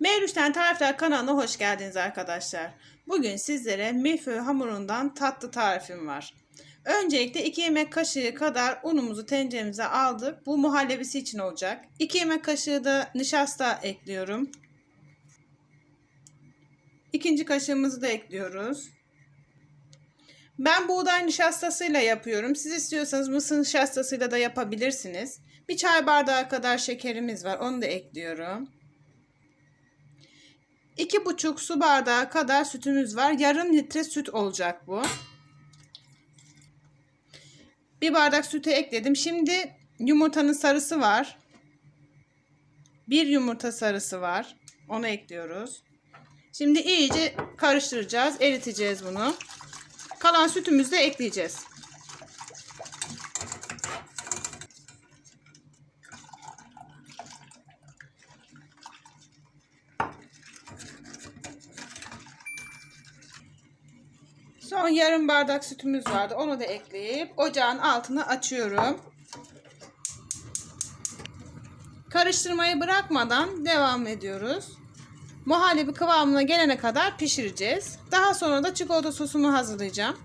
Mevlüt'ten Tarifler kanalına hoş geldiniz arkadaşlar. Bugün sizlere milföy hamurundan tatlı tarifim var. Öncelikle 2 yemek kaşığı kadar unumuzu tenceremize aldık. Bu muhallebisi için olacak. 2 yemek kaşığı da nişasta ekliyorum. İkinci kaşığımızı da ekliyoruz. Ben buğday nişastasıyla yapıyorum. Siz istiyorsanız mısır nişastasıyla da yapabilirsiniz. Bir çay bardağı kadar şekerimiz var. Onu da ekliyorum. 2,5 su bardağı kadar sütümüz var. Yarım litre süt olacak bu. Bir bardak sütü ekledim. Şimdi yumurtanın sarısı var. Bir yumurta sarısı var. Onu ekliyoruz. Şimdi iyice karıştıracağız. Eriteceğiz bunu. Kalan sütümüzü de ekleyeceğiz. Son yarım bardak sütümüz vardı. Onu da ekleyip ocağın altını açıyorum. Karıştırmayı bırakmadan devam ediyoruz. Muhallebi kıvamına gelene kadar pişireceğiz. Daha sonra da çikolata sosumu hazırlayacağım.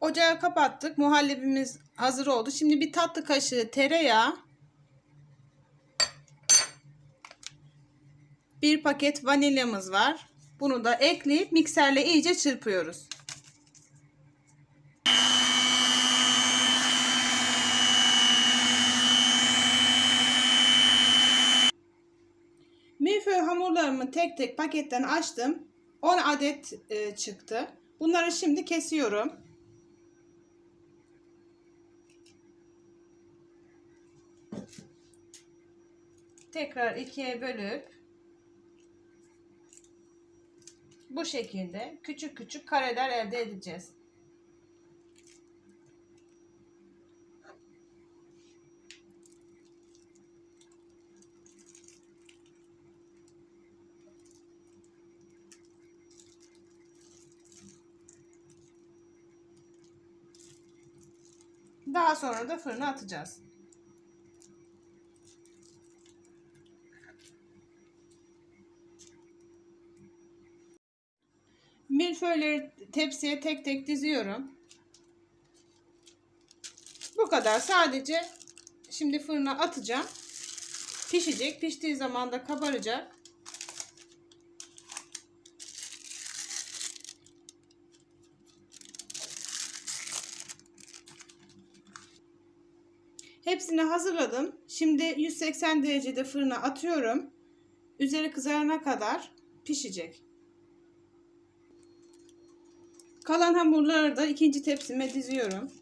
Ocağı kapattık. Muhallebimiz hazır oldu. Şimdi bir tatlı kaşığı tereyağı, bir paket vanilyamız var. Bunu da ekleyip mikserle iyice çırpıyoruz. Milföy hamurlarımı tek tek paketten açtım. 10 adet e, çıktı. Bunları şimdi kesiyorum. Tekrar ikiye bölüp bu şekilde küçük küçük kareler elde edeceğiz. Daha sonra da fırına atacağız. Milföyleri tepsiye tek tek diziyorum. Bu kadar. Sadece şimdi fırına atacağım. Pişecek. Piştiği zaman da kabaracak. Hepsini hazırladım. Şimdi 180 derecede fırına atıyorum. Üzeri kızarana kadar pişecek. Kalan hamurları da ikinci tepsime diziyorum.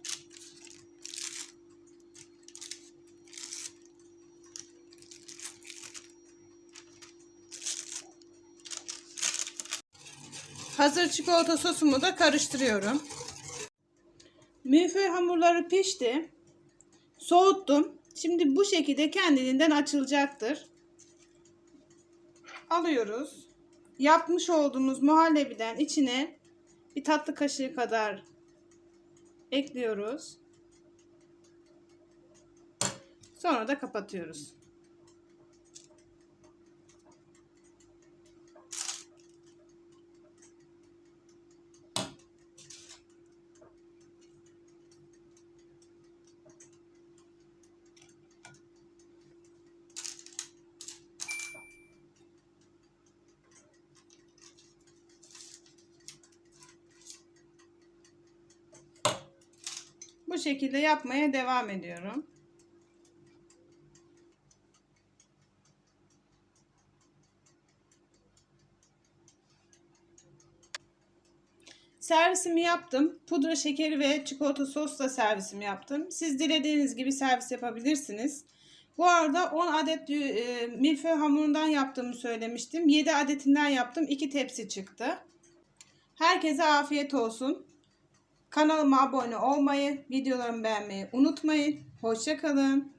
Hazır çikolata sosumu da karıştırıyorum. Milföy hamurları pişti. Soğuttum. Şimdi bu şekilde kendiliğinden açılacaktır. Alıyoruz. Yapmış olduğumuz muhallebiden içine bir tatlı kaşığı kadar ekliyoruz. Sonra da kapatıyoruz. Bu şekilde yapmaya devam ediyorum. Servisimi yaptım. Pudra şekeri ve çikolata sosla servisimi yaptım. Siz dilediğiniz gibi servis yapabilirsiniz. Bu arada 10 adet e, milföy hamurundan yaptığımı söylemiştim. 7 adetinden yaptım. 2 tepsi çıktı. Herkese afiyet olsun. Kanalıma abone olmayı, videolarımı beğenmeyi unutmayın. Hoşçakalın.